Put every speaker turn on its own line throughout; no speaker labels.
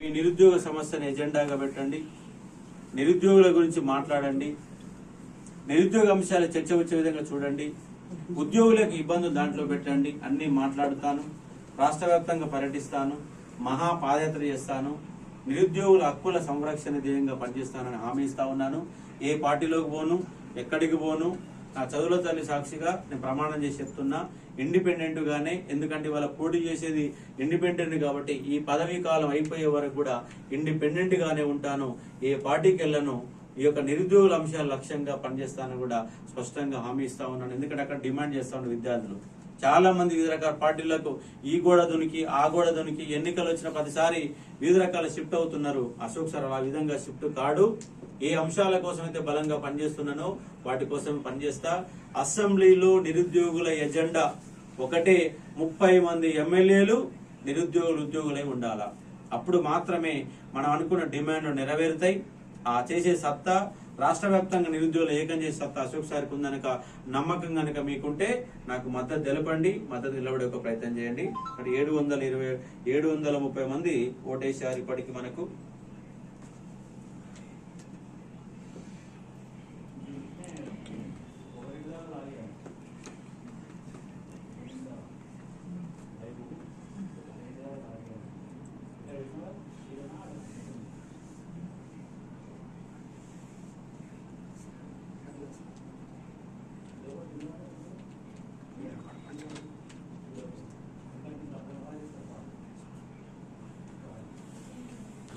మీ నిరుద్యోగ సమస్యను ఎజెండాగా పెట్టండి. నిరుద్యోగుల గురించి మాట్లాడండి. నిరుద్యోగ అంశాలు చర్చ వచ్చే విధంగా చూడండి. ఉద్యోగులకు ఇబ్బందులు దాంట్లో పెట్టండి. అన్ని మాట్లాడుతాను. రాష్ట్ర వ్యాప్తంగా పర్యటిస్తాను. మహా పాదయాత్ర చేస్తాను. నిరుద్యోగుల హక్కుల సంరక్షణ ధ్యేయంగా పనిచేస్తానని హామీ ఇస్తా ఉన్నాను. ఏ పార్టీలోకి పోను ఎక్కడికి పోను నా చదువుల తల్లి సాక్షిగా నేను ప్రమాణం చేసి చెప్తున్నా. ఇండిపెండెంట్ గానే ఎందుకంటే వాళ్ళ పోటీ చేసేది ఇండిపెండెంట్ కాబట్టి ఈ పదవీ కాలం అయిపోయే వరకు కూడా ఇండిపెండెంట్ గానే ఉంటాను. ఏ పార్టీకి వెళ్ళను. ఈ యొక్క నిరుద్యోగుల అంశాలు లక్ష్యంగా పనిచేస్తానని కూడా స్పష్టంగా హామీ ఇస్తా ఉన్నాను. ఎందుకంటే అక్కడ డిమాండ్ చేస్తా ఉన్న విద్యార్థులు. చాలా మంది వివిధ రకాల పార్టీలకు ఈ గోడ దునికి ఆ గోడ దునికి ఎన్నికలు వచ్చిన ప్రతిసారి వివిధ రకాల షిఫ్ట్ అవుతున్నారు. అశోక్ సార్ ఆ విధంగా షిఫ్ట్ కాడు. ఏ అంశాల కోసం అయితే బలంగా పనిచేస్తున్నానో వాటి కోసం పనిచేస్తా. అసెంబ్లీలో నిరుద్యోగుల ఎజెండా ఒకటే ముప్పై మంది ఎమ్మెల్యేలు నిరుద్యోగులు ఉద్యోగులై ఉండాలా? అప్పుడు మాత్రమే మనం అనుకున్న డిమాండ్లు నెరవేరుతాయి. ఆ చేసే సత్తా రాష్ట్ర వ్యాప్తంగా నిరుద్యోగులు ఏకం చేసే సత్తా అశోక్ సార్కి ఉందనక నమ్మకం కనుక మీకుంటే నాకు మద్దతు తెలపండి. మద్దతు నిలబడే ఒక ప్రయత్నం చేయండి. ఏడు వందల ఇరవై ఏడు వందల ముప్పై మంది ఓటేసారు ఇప్పటికి మనకు.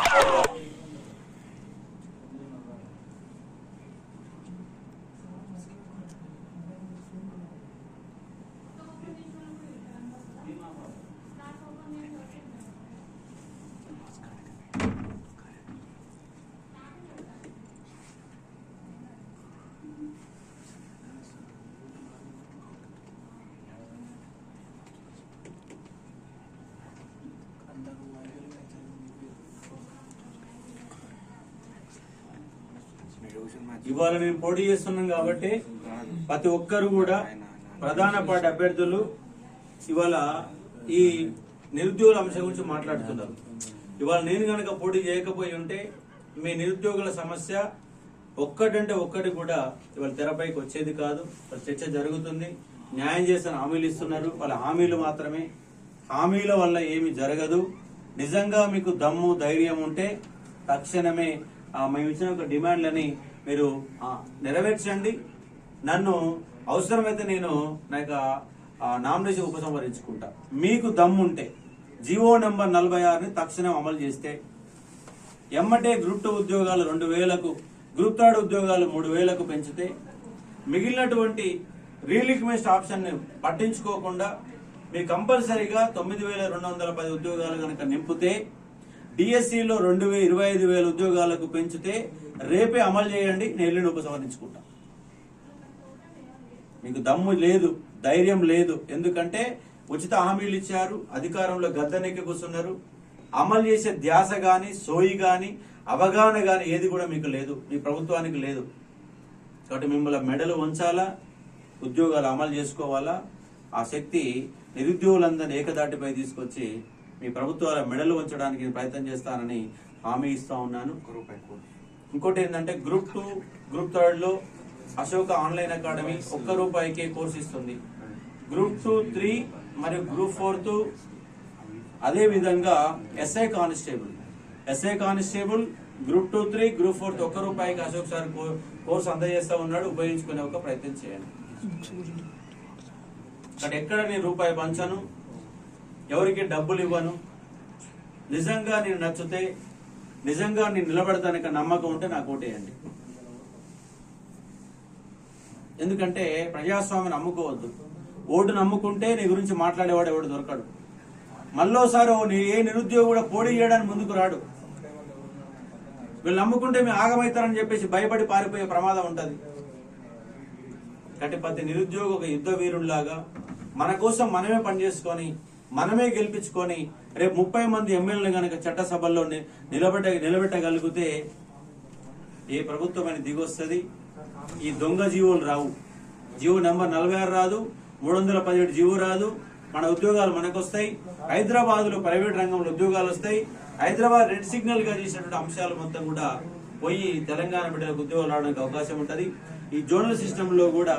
Oh! ఇవాళ మేము పోటీ చేస్తున్నాం కాబట్టి ప్రతి ఒక్కరు కూడా ప్రధాన పార్టీ అభ్యర్థులు ఇవాళ ఈ నిరుద్యోగుల అంశం గురించి మాట్లాడుతున్నారు. ఇవాళ నేను కనుక పోటీ చేయకపోయి ఉంటే మీ నిరుద్యోగుల సమస్య ఒక్కటంటే ఒక్కటి కూడా ఇవాళ తెరపైకి వచ్చేది కాదు. చర్చ జరుగుతుంది. న్యాయం చేసిన హామీలు ఇస్తున్నారు. వాళ్ళ హామీలు మాత్రమే. హామీల వల్ల ఏమి జరగదు. నిజంగా మీకు దమ్ము ధైర్యం ఉంటే తక్షణమే మేము ఇచ్చిన ఒక డిమాండ్లని మీరు నెరవేర్చండి. నన్ను అవసరమైతే నేను నా యొక్క నామినేషన్ ఉపసంహరించుకుంటా. మీకు దమ్ముంటే జీవో నెంబర్ నలభై ఆరుని తక్షణం అమలు చేస్తే ఎమ్మటే గ్రూప్ టూ ఉద్యోగాలు రెండు వేలకు గ్రూప్ థర్డ్ ఉద్యోగాలు మూడు వేలకు పెంచితే మిగిలినటువంటి రీలిక్వెస్ట్ ఆప్షన్ని పట్టించుకోకుండా మీ కంపల్సరీగా తొమ్మిది వేల రెండు వందల పది ఉద్యోగాలు కనుక నింపితే డిఎస్సిలో రెండు వేల ఇరవై ఐదు వేల ఉద్యోగాలకు పెంచితే రేపే అమలు చేయండి నేను ఎల్లుండి ఉపసంహరించుకుంటా మీకు దమ్ము లేదు ధైర్యం లేదు. ఎందుకంటే ఉచిత హామీలు ఇచ్చారు అధికారంలో గద్దెనెక్కి కూర్చున్నారు. అమలు చేసే ధ్యాస కానీ సోయి కానీ అవగాహన కానీ ఏది కూడా మీకు లేదు మీ ప్రభుత్వానికి లేదు. కాబట్టి మిమ్మల్ని మెడలు ఉంచాలా ఉద్యోగాలు అమలు చేసుకోవాలా? ఆ శక్తి నిరుద్యోగులందరినీ ఏకదాటిపై తీసుకొచ్చి మీ ప్రభుత్వాల మెడలు ఉంచడానికి ప్రయత్నం చేస్తానని హామీ ఇస్తా ఉన్నాను. ఇంకోటి ఏంటంటే గ్రూప్ టూ గ్రూప్ థర్డ్లో అశోక ఆన్లైన్ అకాడమీ ఒక్క రూపాయికే కోర్స్ ఇస్తుంది. గ్రూప్ టూ త్రీ మరియు గ్రూప్ ఫోర్త్ అదే విధంగా SI constable. SI constable group two three group fourth ఒక్క రూపాయికి అశోక్ సార్ కోర్స్ అందజేస్తా ఉన్నాడు. ఉపయోగించుకునే ఒక ప్రయత్నం చేయండి. అక్కడ ఎక్కడ నేను రూపాయి పంచను? ఎవరికి డబ్బులు ఇవ్వను? నిజంగా నేను నచ్చితే నిజంగా నేను నిలబడతానికి నమ్మకం ఉంటే నాకు ఓటేయండి. ఎందుకంటే ప్రజాస్వామ్యం నమ్ముకోవద్దు. ఓటు నమ్ముకుంటే నీ గురించి మాట్లాడేవాడు ఎవడు దొరకడు. మళ్ళోసారి నీ- ఏ నిరుద్యోగి కూడా పోటీ చేయడానికి ముందుకు రాడు. వీళ్ళు నమ్ముకుంటే మేము ఆగమవుతారని చెప్పేసి భయపడి పారిపోయే ప్రమాదం ఉంటుంది. కాబట్టి ప్రతి నిరుద్యోగి ఒక యుద్ధ వీరుల్లాగా మన కోసం మనమే పనిచేసుకొని మనమే గెలిపించుకొని రేపు ముప్పై మంది ఎమ్మెల్యేలు గనక చట్టసభల్లో నిలబెట్ట నిలబెట్టగలిగితే ఏ ప్రభుత్వమైన దిగొస్తుంది? ఈ దొంగ జీవోలు రావు. జీవో నెంబర్ నలభై ఆరు రాదు మూడు వందల పదిహేడు జీవో రాదు. మన ఉద్యోగాలు మనకు వస్తాయి హైదరాబాద్లో ప్రైవేట్ రంగంలో ఉద్యోగాలు వస్తాయి. హైదరాబాద్ రెడ్ సిగ్నల్గా చేసినటువంటి అంశాలు మొత్తం కూడా పోయి తెలంగాణ బిడ్డలకు ఉద్యోగాలు రావడానికి అవకాశం ఉంటుంది. ఈ జోనల్ సిస్టమ్లో కూడా